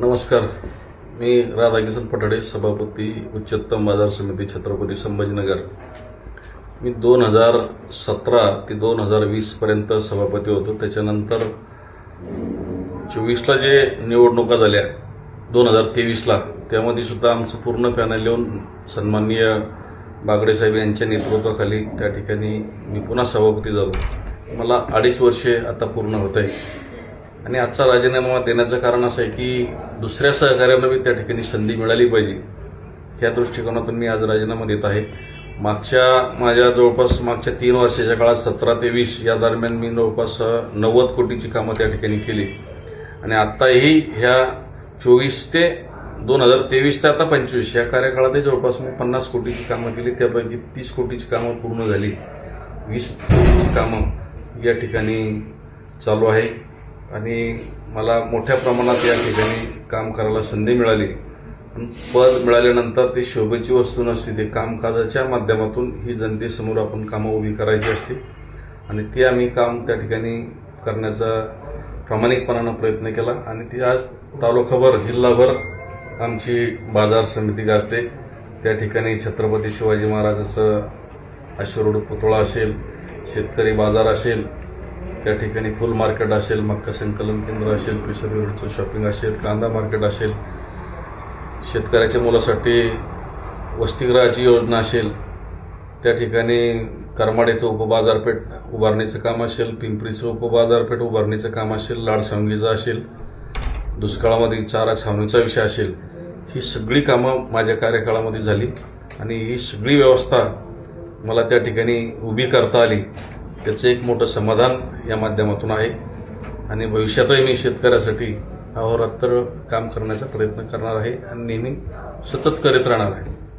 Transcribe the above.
नमस्कार. मी राधाकिशन पठाडे सभापती उच्चतम बाजार समिती छत्रपती संभाजीनगर. मी दोन हजार सतरा ते दोन हजार वीसपर्यंत सभापती होतो. त्याच्यानंतर चोवीसला जे निवडणुका झाल्या दोन हजार तेवीसला त्यामध्ये सुद्धा आमचं पूर्ण पॅनल येऊन सन्माननीय बागडे साहेब यांच्या नेतृत्वाखाली त्या ठिकाणी मी पुन्हा सभापती झालो. मला अडीच वर्षे आता पूर्ण होत आहे आणि आजचा राजीनामा देण्याचं कारण असं आहे की दुसऱ्या सहकार्यांना बी त्या ठिकाणी संधी मिळाली पाहिजे. ह्या दृष्टिकोनातून मी आज राजीनामा देत आहे. मागच्या माझ्या जवळपास मागच्या तीन वर्षाच्या काळात सतरा ते वीस या दरम्यान मी जवळपास नव्वद कोटीची कामं त्या ठिकाणी केली. आणि आत्ताही ह्या चोवीस ते दोन हजार तेवीस ते आता पंचवीस या कार्यकाळातही जवळपास मी पन्नास कोटीची कामं केली. त्यापैकी तीस कोटीची कामं पूर्ण झाली. वीस कोटीची कामं या ठिकाणी चालू आहे. आणि मला मोठ्या प्रमाणात या ठिकाणी काम करायला संधी मिळाली. पद मिळाल्यानंतर ती शोभेची वस्तू नसते ते कामकाजाच्या माध्यमातून ही जनतेसमोर आपण कामं उभी करायची असते. आणि ते आम्ही काम त्या ठिकाणी करण्याचा प्रामाणिकपणानं प्रयत्न केला. आणि ती आज तालुकाभर जिल्हाभर आमची बाजार समिती गाजते. त्या ठिकाणी छत्रपती शिवाजी महाराजाचं अश्वरूढ पुतळा असेल शेतकरी बाजार असेल त्या ठिकाणी फुल मार्केट असेल मक्का संकलन केंद्र असेल किशोरवरचं शॉपिंग असेल कांदा मार्केट असेल शेतकऱ्याच्या मुलासाठी वसतिगृहाची योजना असेल त्या ठिकाणी करमाड येथे उपबाजारपेठ उभारणीचं काम असेल पिंपरीचं उपबाजारपेठ उभारणीचं काम असेल लाडसांगीचं असेल दुष्काळामध्ये चारा छावणीचा विषय असेल ही सगळी कामं माझ्या कार्यकाळामध्ये झाली आणि ही सगळी व्यवस्था मला त्या ठिकाणी उभी करता आली. त्याचं एक मोठं समाधान या माध्यमातून आहे. आणि भविष्यातही मी शेतकऱ्यासाठी अहोरात्र काम करण्याचा प्रयत्न करणार आहे आणि नेहमी सतत करीत राहणार आहे.